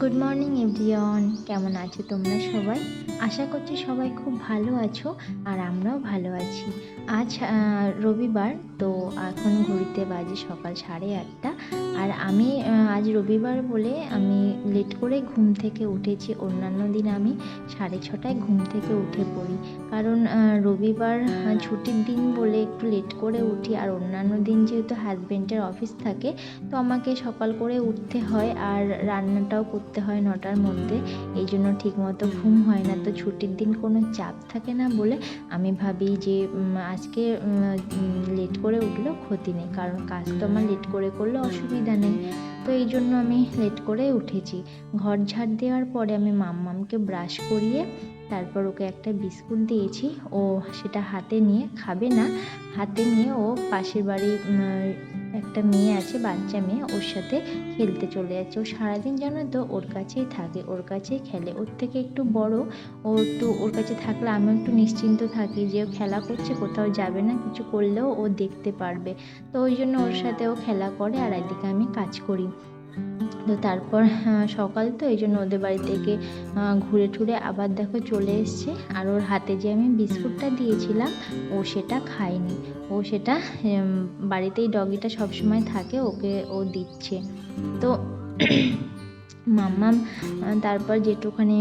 Good morning everyone কেমন আছো তোমরা সবাই? আশা করছি সবাই খুব ভালো আছো আর আমরাও ভালো আছি। আজ রবিবার, তো এখন ঘুরিতে বাজে সকাল সাড়ে আটটা। আর আমি আজ রবিবার বলে আমি লেট করে ঘুম থেকে উঠেছি। অন্যান্য দিন আমি সাড়ে ছটায় ঘুম থেকে উঠে পড়ি। কারণ রবিবার ছুটির দিন বলে একটু লেট করে উঠি। আর অন্যান্য দিন যেহেতু হাজবেন্ডের অফিস থাকে, তো আমাকে সকাল করে উঠতে হয়। আর রান্নাটাও করতে হয় নটার মধ্যে। এই জন্য ঠিকমতো ঘুম হয় না। তো ছুটির দিন কোনো চাপ থাকে না বলে আমি ভাবি যে আজকে লেট করে উঠলেও ক্ষতি নেই। কারণ কাজ তো আমার লেট করে করলে অসুবিধা নেই। তো এই জন্য আমি লেট করে উঠেছি। ঘর ঝাড় দেওয়ার পরে আমি মাম্মামকে ব্রাশ করিয়ে তারপর ওকে একটা বিস্কুট দিয়েছি। ও সেটা হাতে নিয়ে খাবে না। হাতে নিয়ে ও পাশের বাড়ি একটা মেয়ে আছে, বাচ্চা মেয়ে, ওর সাথে খেলতে চলে যাচ্ছে। ও সারাদিন জানো তো ওর কাছেই থাকে, ওর কাছেই খেলে। ওর থেকে একটু বড়, ও একটু ওর কাছে থাকলে আমি একটু নিশ্চিন্ত থাকি যে ও খেলা করছে, কোথাও যাবে না, কিছু করলেও ও দেখতে পারবে। তো ওই জন্য ওর সাথে ও খেলা করে আর এদিকে আমি কাজ করি। তো তারপর সকাল তো, এই জন্য ওদের বাড়ি থেকে ঘুরে ঠুরে আবার দেখো চলে এসছে। আর ওর হাতে যে আমি বিস্কুটটা দিয়েছিলাম, ও সেটা খায়নি। ও সেটা বাড়িতেই ডগিটা সবসময় থাকে, ওকে ও দিচ্ছে। তো মাম্মাম তারপর যেটুখানি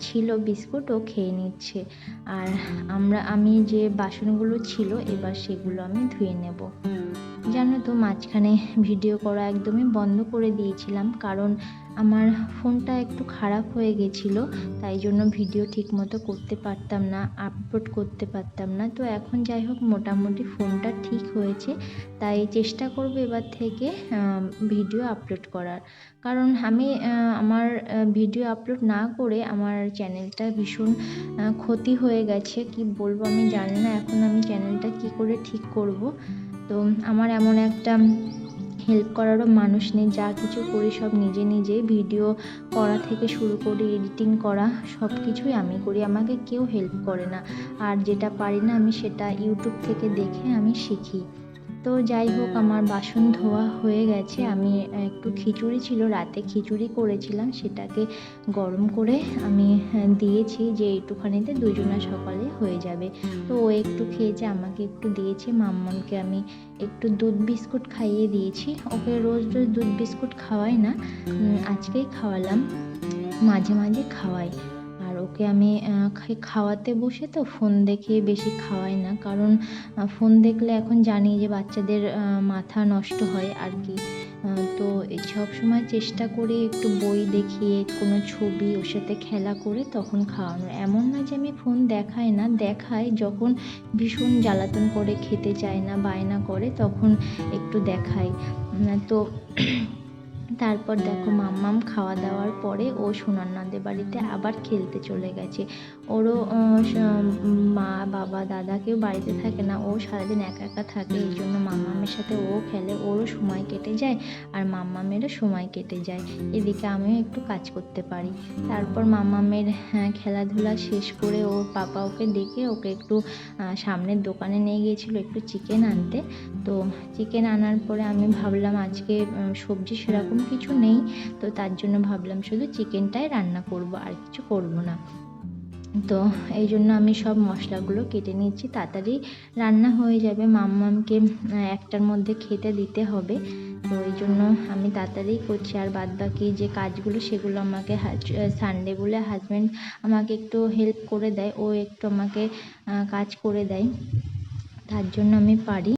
ছিল বিস্কুট ও খেয়ে নিচ্ছে। আর আমরা আমি যে বাসনগুলো ছিল এবার সেগুলো আমি ধুয়ে নেব। জানো তো মাঝখানে ভিডিও করা একদমই বন্ধ করে দিয়েছিলাম কারণ আমার ফোনটা একটু খারাপ হয়ে গেছিল, তাই জন্য ভিডিও ঠিকমতো করতে পারতাম না আপলোড করতে পারতাম না। তো এখন যাই হোক, মোটামুটি ফোনটা ঠিক হয়েছে, তাই চেষ্টা করব এবার থেকে ভিডিও আপলোড করার। কারণ আমি আমার ভিডিও আপলোড না করে আমার চ্যানেলটা ভীষণ ক্ষতি হয়ে গেছে। কি বলব আমি জানি না, এখন আমি চ্যানেলটা কি করে ঠিক করব। তো আমার এমন একটা হেল্প করারও মানুষ নেই। যা কিছু করি সব নিজে নিজে ভিডিও করা থেকে শুরু করে এডিটিং করা সব কিছুই আমি করি। আমাকে কেউ হেল্প করে না। আর যেটা পারি না আমি সেটা ইউটিউব থেকে দেখে আমি শিখি। তো যাই হোক, আমার বাসন ধোয়া হয়ে গেছে। আমি একটু খিচুড়ি ছিল, রাতে খিচুড়ি করেছিলাম, সেটাকে গরম করে আমি দিয়েছি যে এইটুখানিতে দুজনা সকালে হয়ে যাবে। তো ও একটু খেয়েছে, আমাকে একটু দিয়েছে মাম্মামকে আমি একটু দুধ বিস্কুট খাইয়ে দিয়েছি। ওকে রোজ রোজ দুধ বিস্কুট খাওয়াই না আজকেই খাওয়ালাম, মাঝে মাঝে খাওয়াই। ওকে আমি খাওয়াতে বসে তো ফোন দেখে বেশি খাওয়াই না। কারণ ফোন দেখলে এখন জানি যে বাচ্চাদের মাথা নষ্ট হয় আর কি। তো সব সময় চেষ্টা করি একটু বই দেখিয়ে, কোনো ছবি ওর সাথে খেলা করে তখন খাওয়ানোর এমন না যে আমি ফোন দেখাই না, দেখাই যখন ভীষণ জ্বালাতন করে, খেতে চায় না, বায়না করে তখন একটু দেখাই। তো তারপর দেখো মাম্মাম খাওয়া দাওয়ার পরে ও সোনান্নাদের বাড়িতে আবার খেলতে চলে গেছে। ওরও মা বাবা দাদা কেউ বাড়িতে থাকে না। ও সারাদিন একা একা থাকে এই জন্য মাম্মামের সাথে ও খেলে ওরও সময় কেটে যায় আর মাম্মামেরও সময় কেটে যায়। এদিকে আমিও একটু কাজ করতে পারি। তারপর মাম্মামের হ্যাঁ, খেলাধুলা শেষ করে ওর পাপা ওকে ডেকে ওকে একটু সামনের দোকানে নিয়ে গিয়েছিল একটু চিকেন আনতে। তো চিকেন আনার পরে আমি ভাবলাম আজকে সবজি সেরকম কিছু নেই, তো তার জন্য ভাবলাম শুধু চিকেনটাই রান্না করব, আর কিছু করব না। তো এই জন্য আমি সব মশলাগুলো কেটে নিচ্ছি, তাড়াতাড়ি রান্না হয়ে যাবে। মাম্মামকে একটার মধ্যে খেতে দিতে হবে। তো এই জন্য আমি তাড়াতাড়ি করছি, আর বাদ বাকি যে কাজগুলো সেগুলো আমাকে সানডে বলে হাজব্যান্ড আমাকে একটু হেল্প করে দেয়, ও একটু আমাকে কাজ করে দেয়। তার জন্য আমি পারি।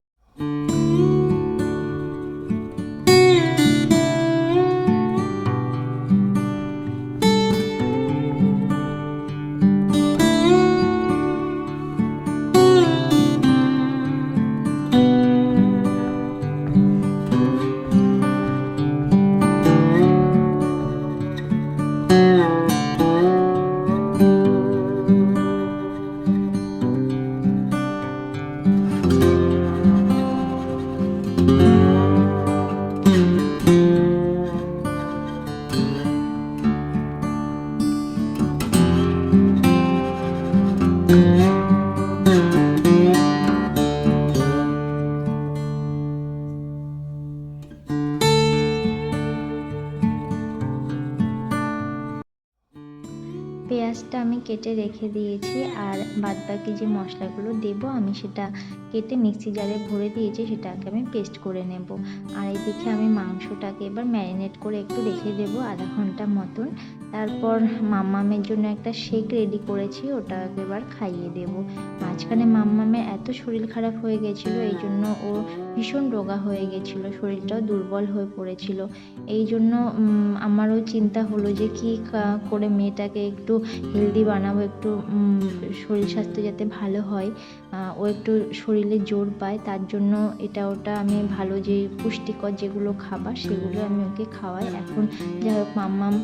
পেঁয়াজটা আমি কেটে রেখে দিয়েছি আর বাদবাকি যে মশলাগুলো দেবো, আমি সেটা কেটে মিক্সি জারে ভরে দিয়েছি, সেটাকে আমি পেস্ট করে নেব। আর এদিকে আমি মাংসটাকে এবার ম্যারিনেট করে একটু রেখে দেবো আধা ঘণ্টা মতন। তারপর মাম্মামের জন্য একটা শেক রেডি করেছি, ওটাকে এবার খাইয়ে দেব। মাঝখানে মাম্মামের এত শরীর খারাপ হয়ে গেছিল, এই জন্য ও ভীষণ রোগা হয়ে গেছিল, শরীরটাও দুর্বল হয়ে পড়েছিল। এই জন্য আমারও চিন্তা হলো যে কা- করে মেয়েটাকে একটু হেলদি বানাবো একটু শরীর স্বাস্থ্য যাতে ভালো হয় ও একটু শরীরে জোর পায় তার জন্য এটা ওটা আমি ভালো যে পুষ্টিকর যেগুলো খাবার সেগুলো আমি ওকে খাওয়াই। এখন যাই হোক মাম্মাম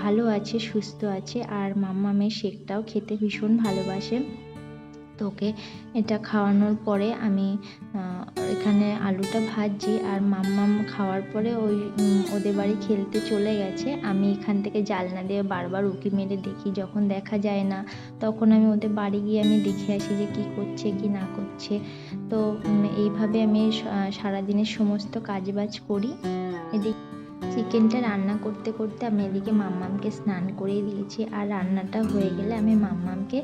ভালো আছে সুস্থ আছে আর মাম্মামের শেকটাও খেতে ভীষণ ভালোবাসে। তো ওকে এটা খাওয়ানোর পরে আমি এখানে আলুটা ভাজছি আর মাম্মাম খাওয়ার পরে ওই ওদের বাড়ি খেলতে চলে গেছে। আমি এখান থেকে জালনা দিয়ে বারবার উঁকি মেরে দেখি, যখন দেখা যায় না, তখন আমি ওদের বাড়ি গিয়ে আমি দেখে আসি যে কী করছে, কি না করছে। তো এইভাবে আমি সারাদিনের সমস্ত কাজবাজ করি। এদিকে চিকেনটা রান্না করতে করতে আমি এদিকে মাম্মামকে স্নান করিয়ে দিয়েছি। আর রান্নাটা হয়ে গেলে আমি মাম্মামকে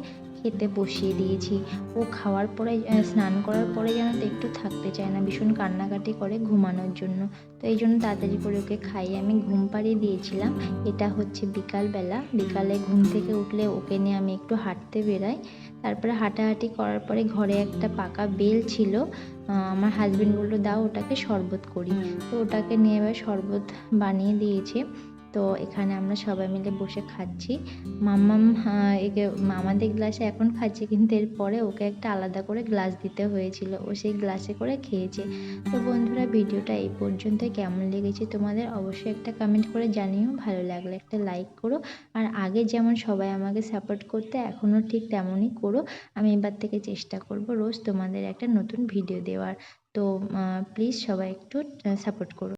খেতে বসিয়ে দিয়েছি। ও খাওয়ার পরে স্নান করার পরে যেন তো একটু থাকতে চায় না, ভীষণ কান্নাকাটি করে ঘুমানোর জন্য। তো এই জন্য তাড়াতাড়ি করে ওকে খাইয়ে আমি ঘুম পাড়িয়ে দিয়েছিলাম। এটা হচ্ছে বিকালবেলা। বিকালে ঘুম থেকে উঠলে ওকে নিয়ে আমি একটু হাঁটতে বেরাই। তারপরে হাঁটাহাঁটি করার পরে ঘরে একটা পাকা বেল ছিল। আমার হাজবেন্ড বলল, দাও ওটাকে শরবত করি। তো ওটাকে নিয়ে এবার শরবত বানিয়ে দিয়েছে। তো এখানে আমরা সবাই মিলে বসে খাচ্ছি। মাম্মাম একে মামাদের গ্লাসে এখন খাচ্ছে, কিন্তু এরপরে ওকে একটা আলাদা করে গ্লাস দিতে হয়েছিল। ও সেই গ্লাসে করে খেয়েছে। তো বন্ধুরা, ভিডিওটা এই পর্যন্ত কেমন লেগেছে তোমাদের অবশ্যই একটা কমেন্ট করে জানিও। ভালো লাগলে একটা লাইক করো। আর আগে যেমন সবাই আমাকে সাপোর্ট করতে, এখনও ঠিক তেমনই করো। আমি এবার থেকে চেষ্টা করব রোজ তোমাদের একটা নতুন ভিডিও দেওয়ার। তো প্লিজ সবাই একটু সাপোর্ট করো।